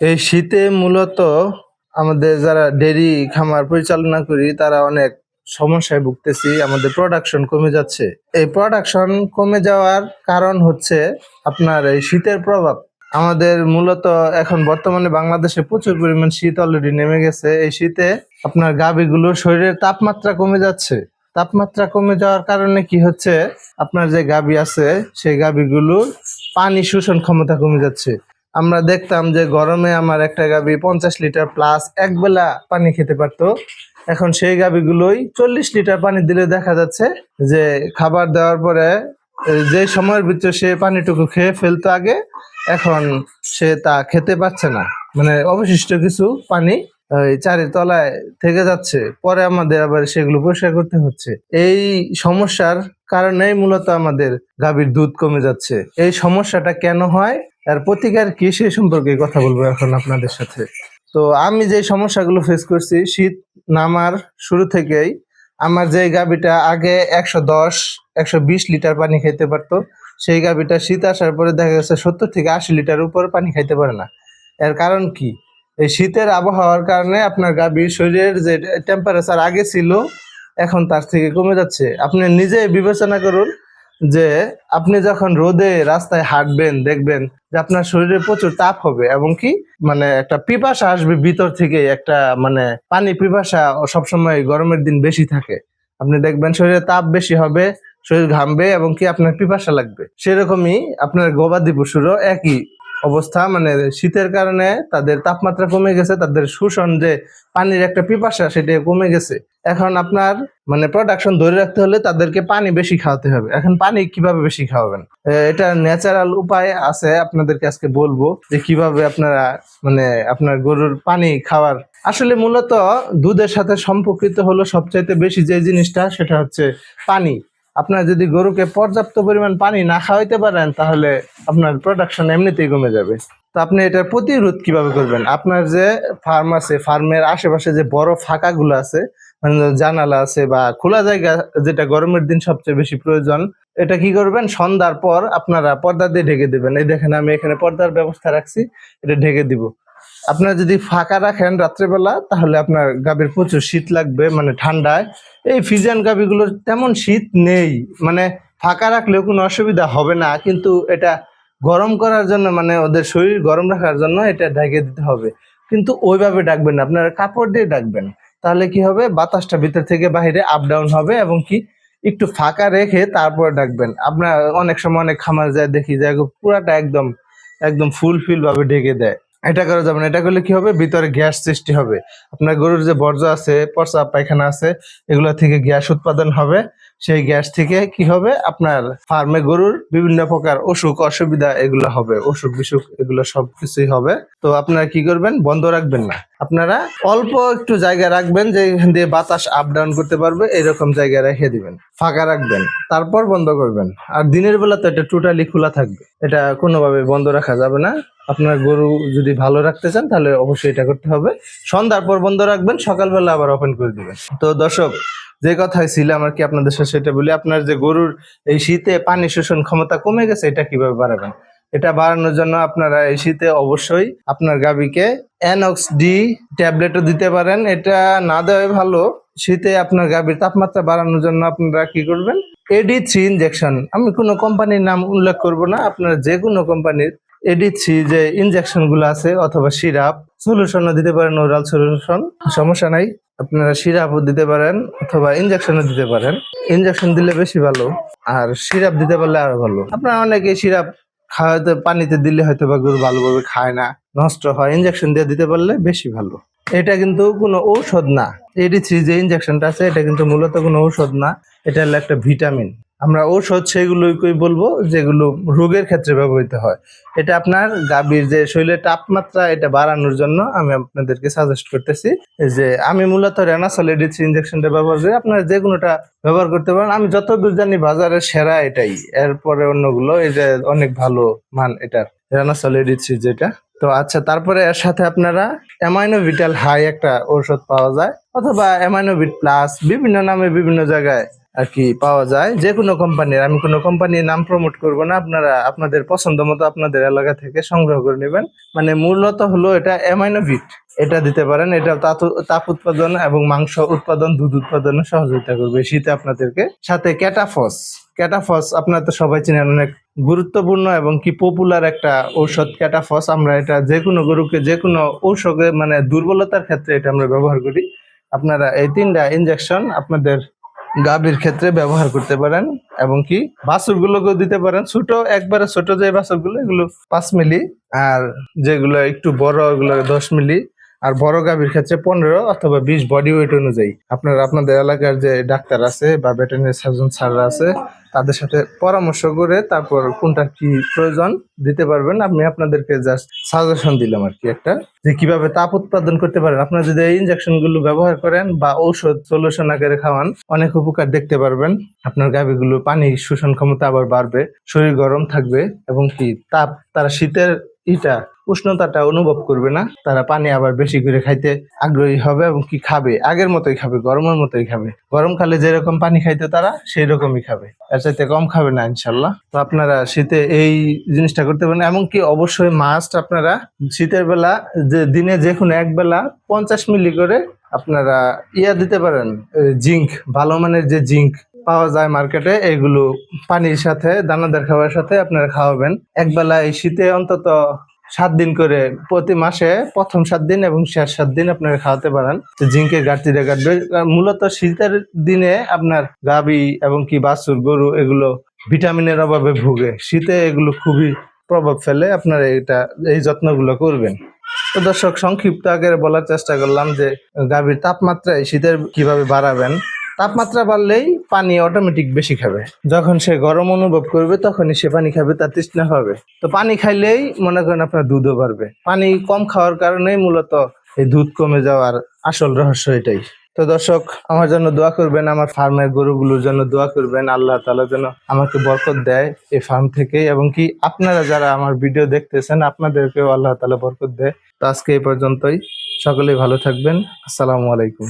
এই শীতে মূলত আমাদের যারা ডেরি খামার পরিচালনা করি, তারা অনেক সমস্যায় ভুগতেছি, আমাদের প্রোডাকশন কমে যাচ্ছে। এই প্রোডাকশন কমে যাওয়ার কারণ হচ্ছে আপনার এই শীতের প্রভাব। আমাদের মূলত এখন বর্তমানে বাংলাদেশে প্রচুর পরিমাণ শীত অলরেডি নেমে গেছে। এই শীতে আপনার গাভীগুলোর শরীরের তাপমাত্রা কমে যাচ্ছে। তাপমাত্রা কমে যাওয়ার কারণে কি হচ্ছে? আপনার যে গাভী আছে, সেই গাভীগুলোর পানি শোষণ ক্ষমতা কমে যাচ্ছে। আমরা দেখতাম যে গরমে আমার একটা গাভী পঞ্চাশ লিটার প্লাস এক বেলা পানি খেতে পারতো। এখন সেই গাভীগুলোই চল্লিশ লিটার পানি দিলে দেখা যাচ্ছে যে খাবার দেওয়ার পরে যে সময়ের ভিতরে সে পানিটুকু খেয়ে ফেলতো আগে, এখন সে তা খেতে পারছে না। মানে অবশিষ্ট কিছু পানি চারের তলায় থেকে যাচ্ছে। পরে আমাদের আবার সেগুলো পরিষ্কার করতে হচ্ছে। এই সমস্যার কারণেই মূলত আমাদের গাভীর দুধ কমে যাচ্ছে। এই সমস্যাটা কেন হয়? আর প্রতিকার কি সে সম্পর্কে কথা বলব এখন আপনাদের সাথে। তো আমি যে সমস্যাগুলো ফেস করছি, শীত নামার শুরু থেকেই আমার যে গাভীটা আগে একশো দশ, একশো বিশ লিটার পানি খাইতে পারতো, সেই গাভীটা শীত আসার পরে দেখা গেছে সত্তর থেকে আশি লিটার উপর পানি খাইতে পারে না। এর কারণ কি? এই শীতের আবহাওয়ার কারণে আপনার গাভীর শরীরের যে টেম্পারেচার আগে ছিল, এখন তার থেকে কমে যাচ্ছে। আপনি নিজে বিবেচনা করুন যে আপনি যখন রোদে রাস্তায় হাঁটবেন, দেখবেন যে আপনার শরীরে প্রচুর তাপ হবে এবং কি মানে একটা পিপাসা আসবে ভিতর থেকে একটা মানে পানি পিপাসা সবসময় গরমের দিন বেশি থাকে। আপনি দেখবেন শরীরে তাপ বেশি হবে, শরীর ঘামবে এবং কি আপনার পিপাসা লাগবে। সেরকমই আপনার গবাদি পশুরও একই অবস্থা মানে শীতের কারণে তাদের তাপমাত্রা কমে গেছে, তাদের শোষণ যে পানির একটা পিপাসা সেটা কমে গেছে। এখন আপনার মানে প্রোডাকশন ধরে রাখতে হলে তাদেরকে পানি বেশি খাওয়াতে হবে। এখন পানি কীভাবে বেশি খাওয়াবেন? এটা ন্যাচারাল উপায় আছে, আপনাদেরকে আজকে বলব যে কীভাবে আপনারা মানে আপনার গরুর পানি খাওয়ার। আসলে মূলত দুধের সাথে সম্পর্কিত হলো সবচাইতে বেশি যে জিনিসটা, সেটা হচ্ছে পানি। আপনার যদি গরুকে পর্যাপ্ত পরিমাণ পানি না খাওয়াইতে পারেন, তাহলে আপনার প্রোডাকশন এমনিতেই কমে যাবে। তো আপনি এটার প্রতিরোধ কীভাবে করবেন? আপনার যে ফার্ম আছে ফার্মের আশেপাশে যে বড় ফাঁকাগুলো আছে মানে জানালা আছে বা খোলা জায়গা, যেটা গরমের দিন সবচেয়ে বেশি প্রয়োজন, এটা কি করবেন? সন্ধ্যার পর আপনারা পর্দা দিয়ে ঢেকে দেবেন। এই দেখেন, আমি এখানে পর্দার ব্যবস্থা রাখছি, এটা ঢেকে দিব। আপনারা যদি ফাঁকা রাখেন রাত্রেবেলা, তাহলে আপনার গাভীর প্রচুর শীত লাগবে মানে ঠান্ডায়। এই ফিজিয়ান গাভীগুলোর তেমন শীত নেই মানে ফাঁকা রাখলেও কোনো অসুবিধা হবে না, কিন্তু এটা গরম করার জন্য মানে ওদের শরীর গরম রাখার জন্য এটা ঢেকে দিতে হবে। কিন্তু ওইভাবে ডাকবেন না, আপনারা কাপড় দিয়ে ডাকবেন। তাহলে কি হবে? বাতাসটা ভিতর থেকে বাইরে আপ ডাউন হবে এবং কি একটু ফাঁকা রেখে তারপর ডাকবেন। আপনার অনেক সময় অনেক খামার যায়, দেখি যে একদম পুরাটা একদম একদম ফুল ফিল ভাবে ঢেকে দেয়। এটা করা যাবে না এটা করলে কি হবে? ভিতরে গ্যাস সৃষ্টি হবে। আপনার গরুর যে বর্জ্য আছে, পচা পায়খানা আছে, এগুলো থেকে গ্যাস উৎপাদন হবে। সেই গ্যাস থেকে কি হবে? আপনার ফার্মে গরুর বিভিন্ন প্রকার অসুখ, অসুবিধা এগুলো হবে। অসুখ বিসুখ এগুলো সবকিছুই হবে। তো আপনারা কি করবেন? বন্ধ রাখবেন না। আপনারা অল্প একটু জায়গা রাখবেন যে এখান দিয়ে বাতাস আপ ডাউন করতে পারবে এরকম জায়গায় রেখে দিবেন। ফাঁকা রাখবেন, তারপর বন্ধ করবেন। আর দিনের বেলা তো এটা টোটালি খোলা থাকবে। এটা কোনোভাবে বন্ধ রাখা যাবে না। আপনার গরু যদি ভালো রাখতে চান, তাহলে অবশ্যই এটা করতে হবে। সন্ধ্যার পর বন্ধ রাখবেন, সকালবেলা আবার ওপেন করে দিবেন। তো দর্শক, যে কথাই ছিল আমার কি আপনাদের সাথে সেটা বলি, আপনার যে গরুর এই শীতে পানি শোষণ ক্ষমতা কমে গেছে, এটা কীভাবে বাড়াবেন? এটা বাড়ানোর জন্য আপনারা এই শীতে অবশ্যই আপনার গাভীকে অ্যানক্স ডি ট্যাবলেটও দিতে পারেন। এটা না দেওয়াই ভালো। শীতে আপনার গাভীর তাপমাত্রা বাড়ানোর জন্য আপনারা কি করবেন? এডি থ্রি ইনজেকশন আমি কোনো কোম্পানির নাম উল্লেখ করব না। আপনারা যে কোনো কোম্পানির এডি থ্রি যে ইনজেকশনগুলো আছে অথবা সিরাপ সলিউশনও দিতে পারেন ওরাল সলিউশন সমস্যা নাই। আপনারা সিরাপও দিতে পারেন অথবা ইনজেকশনও দিতে পারেন। ইনজেকশন দিলে বেশি ভালো। আর সিরাপ দিতে পারলে আরও ভালো। আপনারা অনেকে সিরাপ খাওয়াতে পানিতে দিলে হয়তো বা গরু ভালোভাবে খায় না, নষ্ট হয়। ইঞ্জেকশন দিয়ে দিতে পারলে বেশি ভালো। এটা কিন্তু কোনো ঔষধ না। এডি থ্রি যে ইঞ্জেকশনটা আছে, এটা কিন্তু মূলত কোনো ঔষধ না। এটা হলো একটা ভিটামিন আমরা ঔষধ সেগুলোই বলব, যেগুলো রোগের ক্ষেত্রে ব্যবহৃত হয়। এটা আপনার গাভীর যে শরীরের তাপমাত্রা, এটা বাড়ানোর জন্য আমি আপনাদেরকে সাজেস্ট করতেছি যে আমি মূলত রেনাসল এডিথ্রি ইনজেকশনটা ব্যবহার করি। আপনারা যে কোনোটা ব্যবহার করতে পারেন। আমি যতদূর জানি বাজারের সেরা এটাই। এরপরে অন্যগুলো, এই যে অনেক ভালো মান এটার রেনাসল এডিথ্রি যেটা। তো আচ্ছা তারপরে এর সাথে আপনারা অ্যামাইনো ভিটাল হাই একটা ঔষধ পাওয়া যায়, অথবা অ্যামাইনো ভিট প্লাস বিভিন্ন নামে বিভিন্ন জায়গায় আর কি পাওয়া যায়। যে কোনো কোম্পানির আমি কোনো কোম্পানির নাম প্রমোট করব না, আপনারা, আপনাদের পছন্দ মতো আপনাদের এলাকা থেকে সংগ্রহ করে নেবেন। মানে মূলত হলো এটা অ্যামাইনোভিট এটা দিতে পারেন। এটা তাপ- উৎপাদন এবং মাংস উৎপাদন, দুধ উৎপাদনে সহযোগিতা করবে। শীতে আপনাদেরকে সাথে ক্যাটাফস ক্যাটাফস আপনারা তো সবাই চিনেন, অনেক গুরুত্বপূর্ণ এবং কি পপুলার একটা ঔষধ ক্যাটাফস। আমরা এটা যে কোনো গরুকে যে কোনো ঔষধে মানে দুর্বলতার ক্ষেত্রে এটা আমরা ব্যবহার করি। আপনারা এই তিনটা ইনজেকশন আপনাদের গাভীর ক্ষেত্রে ব্যবহার করতে পারেন এবং কি বাছুরগুলোকেও দিতে পারেন। ছোট, একবারে ছোট যে বাছুরগুলো, এগুলো পাঁচ মিলি আর যেগুলো একটু বড়, ওগুলো দশ মিলি। আর বড় গাভীর ক্ষেত্রে পনেরো অথবা বিশ বডি ওয়েট অনুযায়ী। আপনারা, আপনাদের এলাকার যে ডাক্তার আছে বা ভেটেরিনারি সার্জন স্যাররা আছে, তাদের সাথে পরামর্শ করে তারপর কোনটা কি প্রয়োজন দিতে পারবেন। আমি আপনাদেরকে জাস্ট সাজেশন দিলাম আর কি একটা, যে কীভাবে তাপ উৎপাদন করতে পারেন। আপনারা যদি এই ইনজেকশনগুলো ব্যবহার করেন বা ঔষধ সলিউশন আকারে খাওয়ান, অনেক উপকার দেখতে পারবেন। আপনার গাভীগুলো পানি শোষণ ক্ষমতা আবার বাড়বে, শরীর গরম থাকবে এবং কি তাপ, তারা শীতের ইটা উষ্ণতাটা অনুভব করবে না। তারা পানি আবার বেশি করে খাইতে আগ্রহী হবে এবং কি খাবে? আগের মতোই খাবে, গরমের মতোই খাবে। গরমকালে যেরকম পানি খাইতো তারা সেই রকমই খাবে। এর চাইতে কম খাবে না, ইনশাল্লাহ। তো আপনারা শীতে এই জিনিসটা করতে পারেন। এমনকি অবশ্যই মাস্ট আপনারা শীতের বেলা যে, দিনে যে কোনো এক বেলা পঞ্চাশ মিলি করে আপনারা ইয়া দিতে পারেন জিঙ্ক, ভালো মানের যে জিঙ্ক পাওয়া যায় মার্কেটে, এগুলো পানির সাথে, দানাদার খাবারের সাথে আপনারা খাওয়াবেন। একবেলা এই শীতে অন্তত সাত দিন করে প্রতি মাসে প্রথম সাত দিন এবং শেষ সাত দিন আপনারা খাওয়াতে পারেন। জিঙ্কের ঘাটতিটা কাটবে মূলত শীতের দিনে আপনার গাবি এবং কি বাছুর, গরু এগুলো ভিটামিনের অভাবে ভুগে। শীতে এগুলো খুবই প্রভাব ফেলে আপনারা এটা, এই যত্নগুলো করবেন। তো দর্শক, সংক্ষিপ্ত আগে বলার চেষ্টা করলাম যে গাভীর তাপমাত্রায় শীতের কীভাবে বাড়াবেন। তাপমাত্রা বাড়লেই পানি অটোমেটিক বেশি খাবে। যখন সে গরম অনুভব করবে, তখনই সে পানি খাবে, তার তৃষ্ণা হবে। তো পানি খাইলেই মনে করেন আপনার দুধও বাড়বে। পানি কম খাওয়ার কারণেই মূলত এই দুধ কমে যাওয়ার আসল রহস্য এটাই। তো দর্শক, আমার জন্য দোয়া করবেন, আমার ফার্মের গরুগুলোর জন্য দোয়া করবেন। আল্লাহ তালা যেন আমাকে বরকত দেয় এই ফার্ম থেকে এবং কি আপনারা যারা আমার ভিডিও দেখতেছেন, আপনাদেরকেও আল্লাহ তালা বরকত দেয়। তো আজকে এই পর্যন্তই। সকলেই ভালো থাকবেন। আসসালামু আলাইকুম।